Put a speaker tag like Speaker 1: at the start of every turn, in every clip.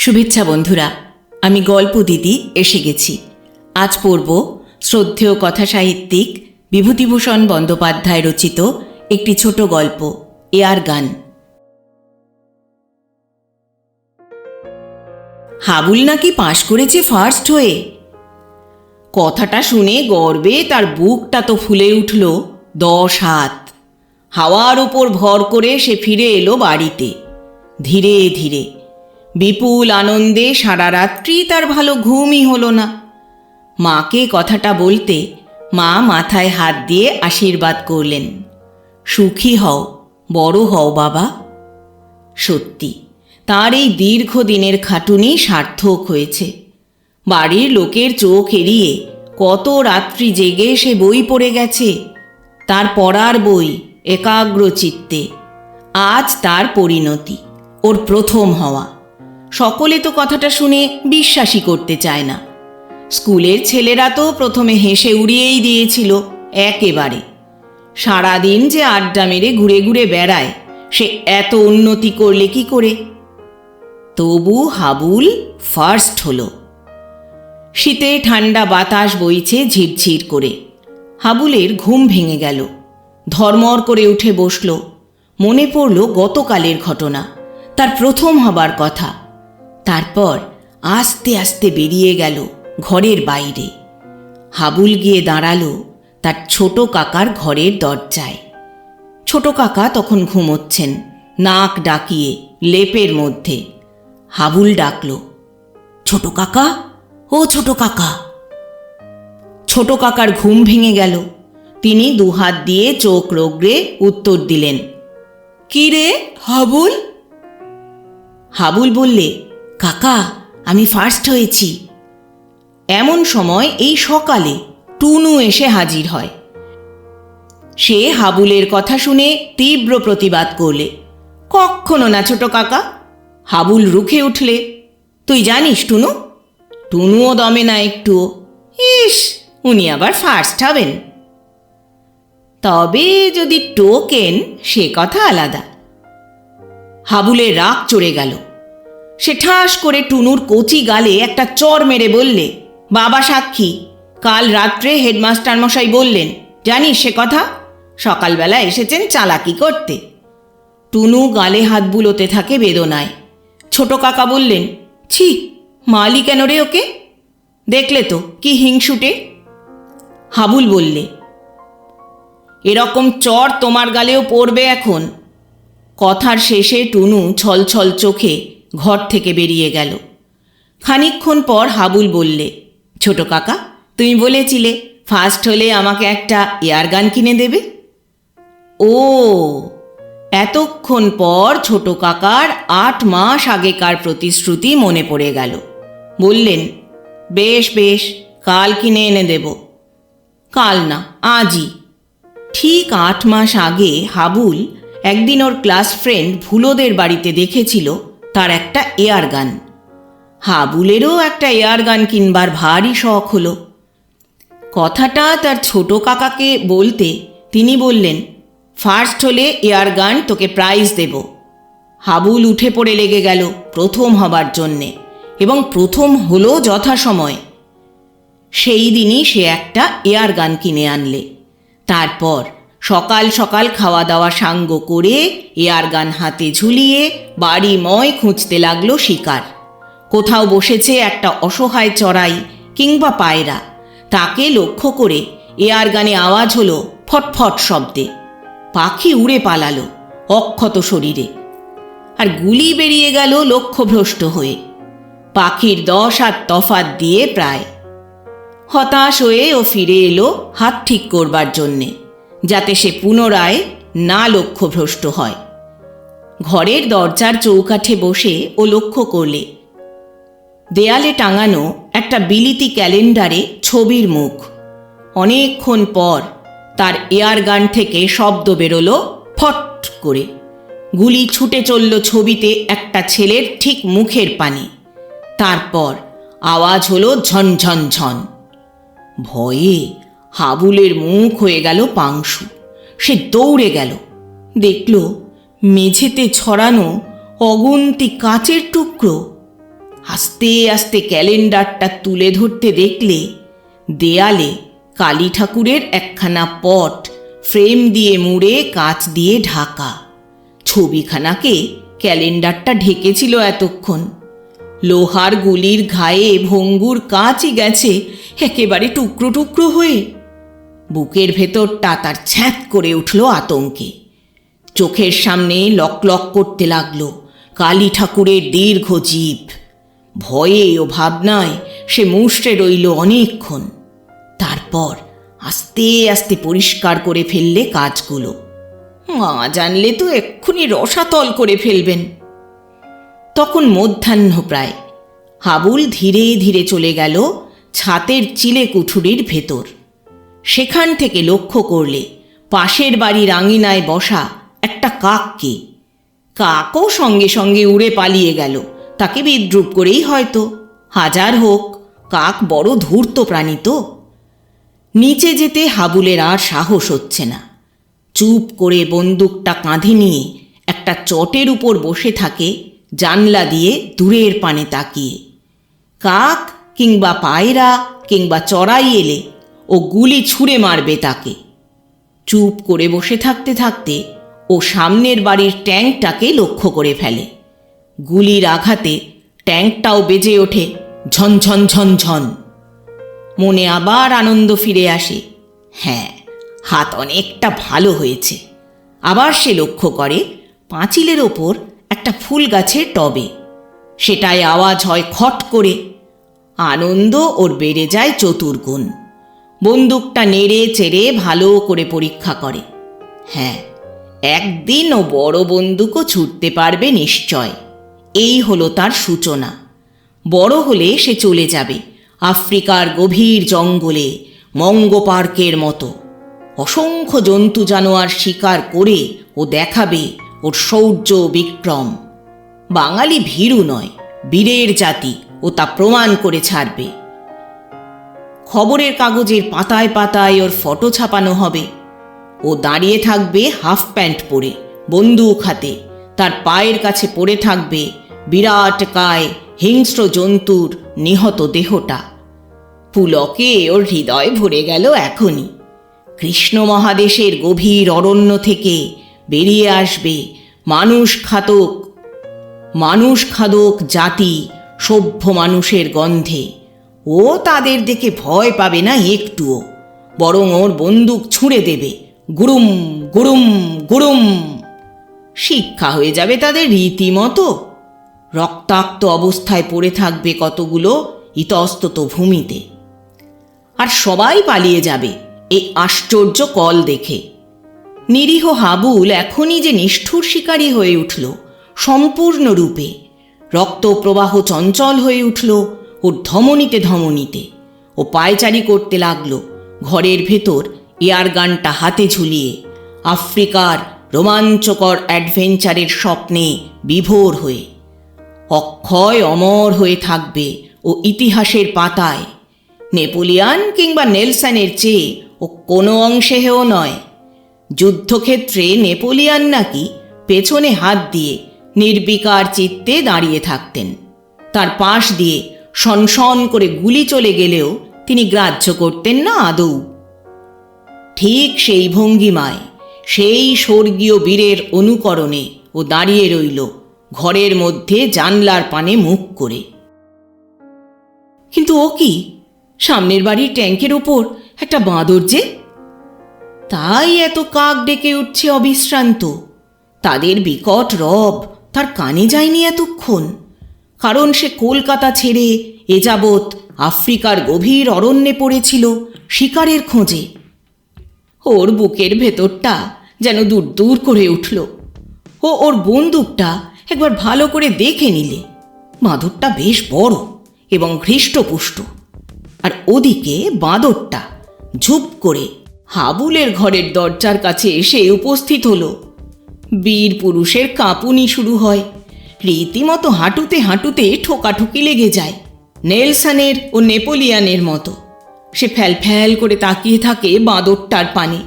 Speaker 1: শুভেচ্ছা বন্ধুরা, আমি গল্প দিদি এসে গেছি। আজ পড়ব শ্রদ্ধেয় কথা সাহিত্যিক বিভূতিভূষণ বন্দ্যোপাধ্যায় রচিত একটি ছোট গল্প এয়ার গান। হাবুল নাকি পাশ করেছে ফার্স্ট হয়ে? কথাটা শুনে গর্বে তার বুকটা তো ফুলে উঠল দশ হাত। হাওয়ার ওপর ভর করে সে ফিরে এলো বাড়িতে। ধীরে ধীরে বিপুল আনন্দে সারা রাত্রি তার ভালো ঘুমই হলো না। মাকে কথাটা বলতে মা মাথায় হাত দিয়ে আশীর্বাদ করলেন। সুখী হও, বড় হও বাবা। সত্যি, তার এই দীর্ঘদিনের খাটুনি সার্থক হয়েছে। বাড়ির লোকের চোখ এড়িয়ে কত রাত্রি জেগে সে বই পড়ে গেছে, তার পড়ার বই একাগ্র চিত্তে আজ তার পরিণতি, ওর প্রথম হওয়া। সকলে তো কথাটা শুনে বিশ্বাসই করতে চায় না। স্কুলের ছেলেরা তো প্রথমে হেসে উড়িয়েই দিয়েছিল একেবারে। সারাদিন যে আড্ডা মেরে ঘুরে ঘুরে বেড়ায়, সে এত উন্নতি করলে কি করে? তবু হাবুল ফার্স্ট হলো। শীতে ঠান্ডা বাতাস বইছে ঝিরঝির করে। হাবুলের ঘুম ভেঙে গেল। ধর্মর করে উঠে বসল। মনে পড়ল গতকালের ঘটনা। তার প্রথম হবার কথা। তারপর আস্তে আস্তে বেরিয়ে গেল ঘরের বাইরে। হাবুল গিয়ে দাঁড়াল তার ছোট কাকার ঘরের দরজায়। ছোট কাকা তখন ঘুমোচ্ছেন, নাক ডাকিয়ে লেপের মধ্যে। হাবুল ডাকল, ছোট কাকা, ও ছোট কাকা। ছোট কাকার ঘুম ভেঙে গেল। তিনি দুহাত দিয়ে চোখ রোগড়ে উত্তর দিলেন, কি রে হাবুল? হাবুল বললে কাকা, আমি ফার্স্ট হয়েছি। এমন সময় এই সকালে টুনু এসে হাজির হয়। সে হাবুলের কথা শুনে তীব্র প্রতিবাদ করলে। কখনো না ছোট কাকা, হাবুল রুখে উঠলে। তুই জানিস টুনু? টুনুও দমে না একটুও। ইস, উনি আবার ফার্স্ট হবেন। তবে যদি টোকেন, সে কথা আলাদা। হাবুলের রাগ চড়ে গেল। সে ঠাস করে টুনুর কচি গালে একটা চর মেরে বললে, বাবা সাক্ষী, কাল রাত্রে হেডমাস্টার মশাই বললেন, জানিস সে কথা? সকালবেলা এসেছেন চালাকি করতে। টুনু গালে হাত বুলোতে থাকে বেদনায়। ছোট কাকা বললেন, ছি, মালি কেন রে ওকে? দেখলে তো, কি হিংসুটে। হাবুল বললে, এরকম চর তোমার গালেও পড়বে এখন। কথার শেষে টুনু ছলছল চোখে ঘর থেকে বেরিয়ে গেল। খানিকক্ষণ পর হাবুল বললে, ছোট কাকা, তুমি বলেছিলে ফার্স্ট হলে আমাকে একটা এয়ারগান কিনে দেবে? ও, এতক্ষণ পর ছোট কাকার আট মাস আগেকার প্রতিশ্রুতি মনে পড়ে গেল। বললেন, বেশ বেশ, কাল কিনে এনে দেব। কাল না, আজই। ঠিক আট মাস আগে হাবুল একদিন ওর ক্লাস ফ্রেন্ড ভুলোদের বাড়িতে দেখেছিল তার একটা এয়ার গান। হাবুলেরও একটা এয়ার গান কিনবার ভারী শখ হলো। কথাটা তার ছোট কাকাকে বলতে তিনি বললেন, ফার্স্ট হলে এয়ার গান তোকে প্রাইজ দেব। হাবুল উঠে পড়ে লেগে গেল প্রথম হবার জন্যে এবং প্রথম হলো যথাসময়। সেই দিনই সে একটা এয়ার গান কিনে আনলে। তারপর সকাল সকাল খাওয়া দাওয়া সাঙ্গ করে এয়ার গান হাতে ঝুলিয়ে বাড়ি ময় খুঁজতে লাগল শিকার। কোথাও বসেছে একটা অসহায় চড়াই কিংবা পায়রা। তাকে লক্ষ্য করে এয়ার গানে আওয়াজ হলো ফটফট শব্দে। পাখি উড়ে পালালো অক্ষত শরীরে। আর গুলি বেরিয়ে গেল লক্ষ্যভ্রষ্ট হয়ে। পাখির দশ হাত তফাত দিয়ে প্রায়। হতাশ হয়ে ও ফিরে এলো হাত ঠিক করবার জন্যে। যাতে সে পুনরায় না লক্ষ্যভ্রষ্ট হয়। ঘরের দরজার চৌকাঠে বসে ও লক্ষ্য করলে দেয়ালে টাঙানো একটা বিলিতি ক্যালেন্ডারে ছবির মুখ। অনেকক্ষণ পর তার এয়ার গান থেকে শব্দ বেরোলো ফট করে। গুলি ছুটে চলল ছবিতে একটা ছেলের ঠিক মুখের পানে। তারপর আওয়াজ হলো ঝনঝন ঝন ভয়ে হাবুলের মুখ হয়ে গেল পাংশু। সে দৌড়ে গেল। দেখল মেঝেতে ছড়ানো অগুন্তি কাচের টুকরো। আস্তে আস্তে ক্যালেন্ডারটা তুলে ধরতে দেখলে দেয়ালে কালী ঠাকুরের একখানা পট ফ্রেম দিয়ে মুড়ে কাচ দিয়ে ঢাকা। ছবিখানাকে ক্যালেন্ডারটা ঢেকেছিল এতক্ষণ। লোহার গুলির ঘায়ে ভঙ্গুর কাচই গেছে একেবারে টুকরো টুকরো হয়ে। বুকের ভেতরটা তার ছ্যাঁত করে উঠল আতঙ্কে। চোখের সামনে লক লক করতে লাগল, কালী ঠাকুরের দীর্ঘ জীব ভয়ে ও ভাবনায় সে মুষড়ে রইল অনেকক্ষণ। তারপর আস্তে আস্তে পরিষ্কার করে ফেললে কাজগুলো। মা জানলে তো এক্ষুনি রসাতল করে ফেলবেন। তখন মধ্যাহ্ন প্রায়। হাবুল ধীরে ধীরে চলে গেল ছাতের চিলে কুঠুরির ভেতর। সেখান থেকে লক্ষ্য করলে পাশের বাড়ির আঙিনায় বসা একটা কাককে। কাকও সঙ্গে সঙ্গে উড়ে পালিয়ে গেল। তাকে বিদ্রুপ করেই হয়তো। হাজার হোক, কাক বড় ধূর্ত প্রাণী তো। নিচে যেতে হাবুলের আর সাহস হচ্ছে না। চুপ করে বন্দুকটা কাঁধে নিয়ে একটা চটের উপর বসে থাকে জানলা দিয়ে দূরের পানে তাকিয়ে। কাক কিংবা পায়রা কিংবা চড়াই এলে ও গুলি ছুঁড়ে মারবে তাকে। চুপ করে বসে থাকতে থাকতে ও সামনের বাড়ির ট্যাঙ্কটাকে লক্ষ্য করে ফেলে। গুলির আঘাতে ট্যাঙ্কটাও বেজে ওঠে ঝন ঝন ঝন ঝন। মনে আবার আনন্দ ফিরে আসে। হ্যাঁ হাত অনেকটা ভালো হয়েছে। আবার সে লক্ষ্য করে পাঁচিলের ওপর একটা ফুল গাছের টবে। সেটায় আওয়াজ হয় খট করে। আনন্দ ওর বেড়ে যায় চতুর্গুণ। বন্দুকটা নেড়ে চেড়ে ভালো করে পরীক্ষা করে। হ্যাঁ একদিন ও বড় বন্দুকও ছুটতে পারবে নিশ্চয়। এই হলো তার সূচনা। বড় হলে সে চলে যাবে আফ্রিকার গভীর জঙ্গলে মঙ্গ পার্কের মতো। অসংখ্য জন্তু জানোয়ার শিকার করে ও দেখাবে ওর শৌর্য বিক্রম। বাঙালি ভীরু নয়, বীরের জাতি ও তা প্রমাণ করে ছাড়বে। খবরের কাগজের পাতায় পাতায় ওর ফটো ছাপানো হবে। ও দাঁড়িয়ে থাকবে হাফ প্যান্ট পরে, বন্দুক হাতে। তার পায়ের কাছে পড়ে থাকবে বিরাট কায় হিংস্র জন্তুর নিহত দেহটা। পুলকে ওর হৃদয় ভরে গেল এখনই। কৃষ্ণ মহাদেশের গভীর অরণ্য থেকে বেরিয়ে আসবে মানুষ খাতক। মানুষ খাদক জাতি সভ্য মানুষের গন্ধে। ও তাদের দেখে ভয় পাবে না একটুও। বরং ওর বন্দুক ছুঁড়ে দেবে। গুরুম গুরুম গুরুম। শিক্ষা হয়ে যাবে তাদের রীতিমতো। রক্তাক্ত অবস্থায় পড়ে থাকবে কতগুলো ইতস্তত ভূমিতে। আর সবাই পালিয়ে যাবে এই আশ্চর্য কল দেখে। নিরীহ হাবুল এখনই যে নিষ্ঠুর শিকারী হয়ে উঠল, সম্পূর্ণরূপে। রক্তপ্রবাহ চঞ্চল হয়ে উঠল ওর ধমনীতে ধমনীতে ও পায়চারি করতে লাগল। ঘরের ভেতর এয়ার গানটা হাতে ঝুলিয়ে আফ্রিকার রোমাঞ্চকর অ্যাডভেঞ্চারের স্বপ্নে বিভোর হয়ে। অক্ষয় অমর হয়ে থাকবে ও ইতিহাসের পাতায়। নেপোলিয়ান কিংবা নেলসনের চেয়ে ও কোনো অংশে হেও নয়। যুদ্ধক্ষেত্রে নেপোলিয়ান নাকি পেছনে হাত দিয়ে নির্বিকার চিত্তে দাঁড়িয়ে থাকতেন। তার পাশ দিয়ে সনসন করে গুলি চলে গেলেও তিনি গ্রাহ্য করতেন না আদৌ। ঠিক সেই ভঙ্গিমায়, সেই স্বর্গীয় বীরের অনুকরণে ও দাঁড়িয়ে রইল ঘরের মধ্যে জানলার পানে মুখ করে। কিন্তু ও কি? সামনের বাড়ির ট্যাঙ্কের ওপর একটা বাঁদর যে? তাই এত কাক ডেকে উঠছে অবিশ্রান্ত। তাদের বিকট রব তার কানে যায়নি এতক্ষণ। কারণ সে কলকাতা ছেড়ে এ যাবৎ আফ্রিকার গভীর অরণ্যে পড়েছিল শিকারের খোঁজে। ওর বুকের ভেতরটা যেন দূর দূর করে উঠল। ও ওর বন্দুকটা একবার ভালো করে দেখে নিলে। বাঁদরটা বেশ বড় এবং হৃষ্টপুষ্ট। আর ওদিকে বাঁদরটা ঝুপ করে হাবুলের ঘরের দরজার কাছে এসে উপস্থিত হলো। বীর পুরুষের কাঁপুনি শুরু হয়। রীতিমতো হাঁটুতে হাঁটুতে ঠোকাঠুকি লেগে যায়, নেলসানের ও নেপোলিয়ানের মতো। সে ফ্যাল ফ্যাল করে তাকিয়ে থাকে বাঁদরটার পানে।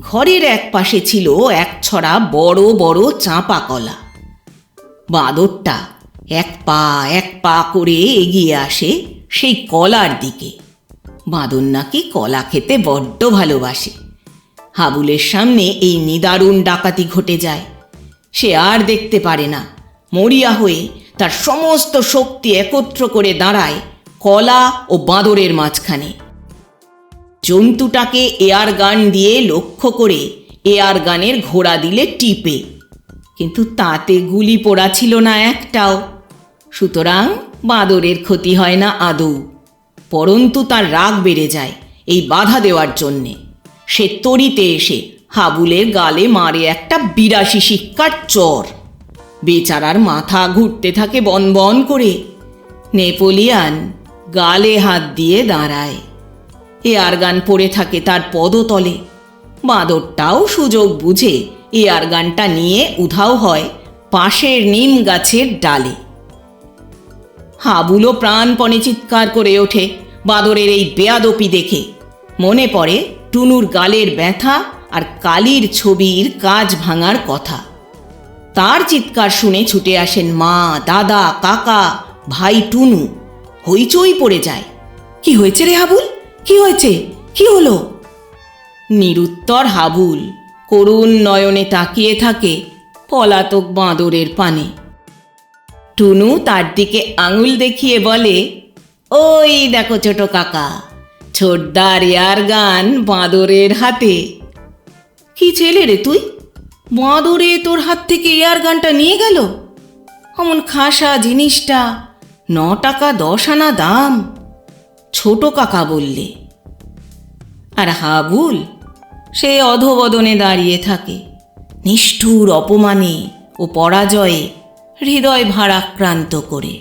Speaker 1: ঘরের এক পাশে ছিল এক ছড়া বড় বড় চাঁপা কলা। বাঁদরটা এক পা এক পা করে এগিয়ে আসে সেই কলার দিকে। বাঁদর নাকি কলা খেতে বড্ড ভালোবাসে। হাবুলের সামনে এই নিদারুণ ডাকাতি ঘটে যায়। সে আর দেখতে পারে না। মরিয়া হয়ে তার সমস্ত শক্তি একত্র করে দাঁড়ায় কলা ও বাঁদরের মাঝখানে। জন্তুটাকে এয়ার গান দিয়ে লক্ষ্য করে এয়ার গানের ঘোড়া দিলে টিপে। কিন্তু তাতে গুলি পোড়া ছিল না একটাও। সুতরাং বাঁদরের ক্ষতি হয় না আদৌ। পরন্তু তার রাগ বেড়ে যায় এই বাধা দেওয়ার জন্যে। সে তরিতে এসে হাবুলের গালে মারে একটা বিরাশি শিক্ষার চর। বেচারার মাথা ঘুরতে থাকে বন বন করে। নেপোলিয়ান গালে হাত দিয়ে দাঁড়ায়। এয়ার গান পড়ে থাকে তার পদতলে। বাঁদরটাও সুযোগ বুঝে এয়ার গানটা নিয়ে উধাও হয় পাশের নিম গাছের ডালে। হাবুলো প্রাণপণে চিৎকার করে ওঠে বাদরের এই বেয়াদপি দেখে। মনে পড়ে টুনুর গালের ব্যথা আর কালির ছবির কাজ ভাঙার কথা। তার চিৎকার শুনে ছুটে আসেন মা, দাদা, কাকা, ভাই টুনু। হইচই পড়ে যায়। কি হয়েছে রে হাবুল? কি হয়েছে? কি হলো? নিরুত্তর হাবুল করুণ নয়নে তাকিয়ে থাকে পলাতক বাঁদরের পানে। টুনু তার দিকে আঙুল দেখিয়ে বলে, ওই দেখো ছোট কাকা, ছোটদার ইয়ার গান বাঁদরের হাতে। কি ছেলে রে তুই? বাঁদরে তোর হাত থেকে এয়ার গানটা নিয়ে গেল? অমন খাসা জিনিসটা, ন টাকা দশ আনা দাম। ছোট কাকা বললে, আর হাবুল সে অধবদনে দাঁড়িয়ে থাকে। নিষ্ঠুর অপমানে ও পরাজয়ে হৃদয় ভারাক্রান্ত করে।